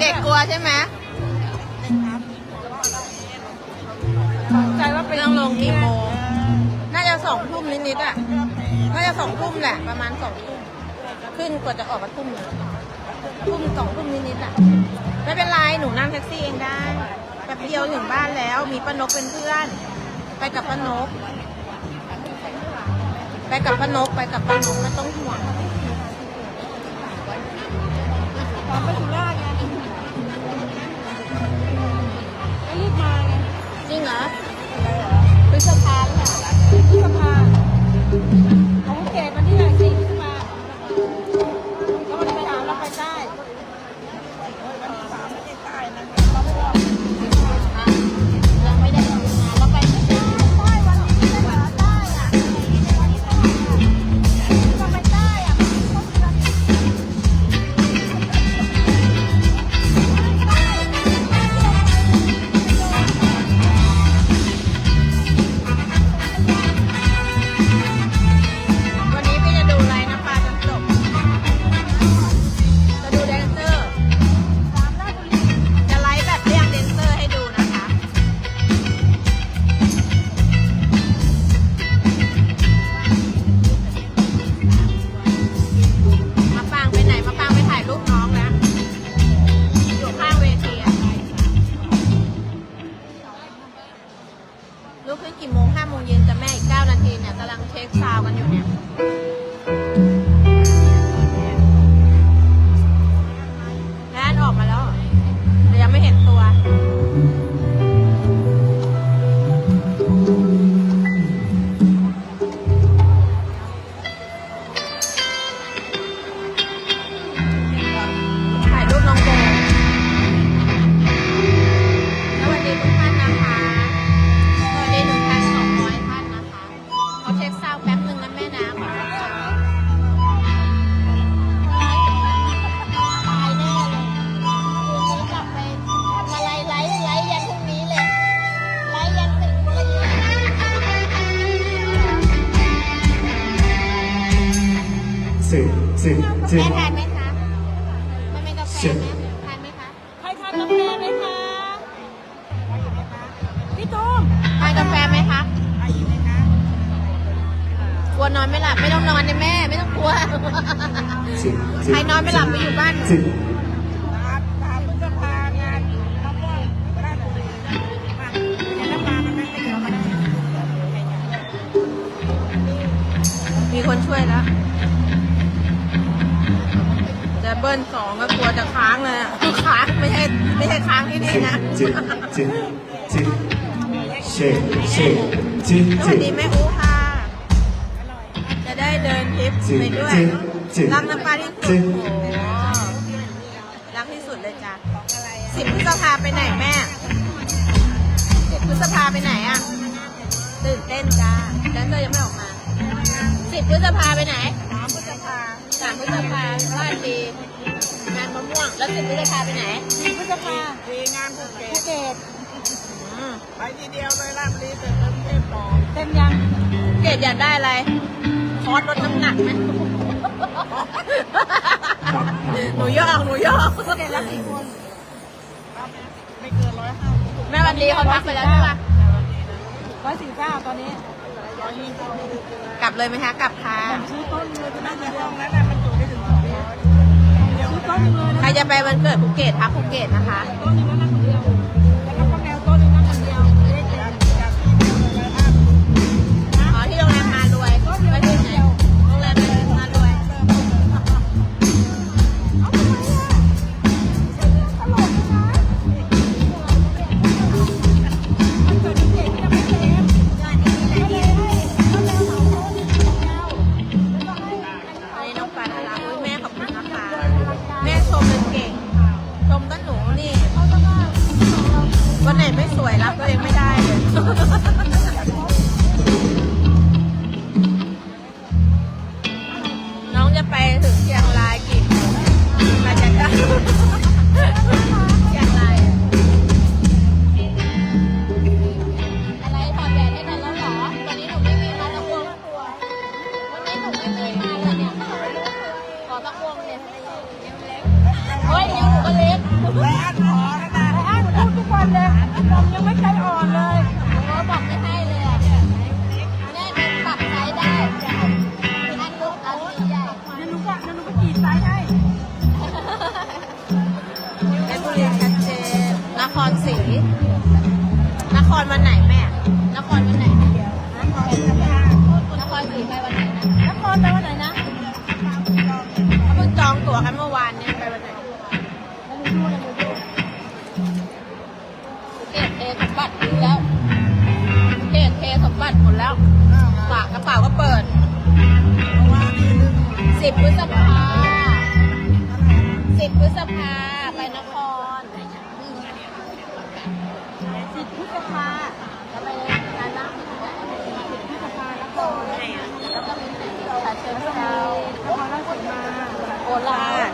เด็กกลัวใช่ไหมใจว่าเป็นต้องลงกี่โมง น่าจะสองทุ่มนิดๆอะ น่าจะสองทุ่มแหละ ประมาณสองทุ่มขึ้นกว่าจะออกมาทุ่มหนึ่งทุ่มสองทุ่มนิดๆอะ ไม่เป็นไร หนูนั่งแท็กซี่เองได้แป๊บเดียวถึงบ้านแล้ว มีป้านกเป็นเพื่อน ไปกับป้านก ไปกับป้านก ไปกับป้านกไม่ต้องห่วง อมไปสุราษ คซ สิสิสิแม่ทานไหมคะไม่เป็นกาแฟไหมทานไหมคะใครทานกาแฟไหมคะพี่ตุ้มทานกาแฟไหมคะกลัวนอนไม่หลับไม่ต้องนอนนะแม่ไม่ต้องกลัวสิสิใครนอนไม่หลับไปอยู่บ้านสิต จะเบิ้ลสองก็กลัวจะค้างเลยอะค้างไม่ใช่ไม่ใช่ค้างที่นี่สินะสิสิสิเชสิสิสวัสิสดีแม่อูค่ะ จะได้เดินทริปไปด้วยจริงรักน้ำปลาที่สุจริดงโอ้โหรักที่สุดเลยจ้ะสิบพฤษภาไปไหนแม่สิบพฤษภาไปไหนอะ ตื่นเต้นจ้าแดนเซอร์ยังไม่ออกมาสิบพฤษภาไปไหน ฤษภาราชดีงานมะม่วง แล้วสิบพฤษภาไปไหนสี่พฤษภาดีงานภูเก็ภูตเก็ตอืมไปทีเดียวเลยราชบุรีเสร็จแล้วกรุงเทพต่อเต็มยังเกดอยากได้อะไร คอร์สลดน้ำหนักไหม หนูยอกหนูยอกเด็กละกี่คนไม่เกินร้อยห้าสิบแม่วันดีเขาพักไปแล้วใช่ปะร้อยสี่เก้าตอนนี้ร้อยยี่สิบกลับเลยไหมคะ กลับค่ะซื้อต้นเลยจะน่านั่งจะเดียห้อวงนั้นน่ะมัน ใครจะไปวันเกิดภูเก็ตพักภูเก็ตนะคะ ผมยังไม่ใจอ่อนเลยหนูบอกไม่ให้เลยอะแม่หนูปรับไซส์ได้อันลูกอันใหญ่เดี๋ยวหนูก็เดี๋ยวหนูก็จีดไซส์ให้เพชรบุรีชัดเจนนครศรีนครวันไหนแม่ นครวันไหนนครศรีไปวันไหนนะนครไปวันไหนนะเขาเพิ่งจองตั๋วกันเมื่อ แล้วฝากกระเป๋าก็เปิดสิบพฤษภาสิบพฤษภาไปนครสิบพฤษภาแล้วไปงานนะสิบพฤษภานครแล้วก็มีฉะเชิงเทรานครราชสีมาโคราช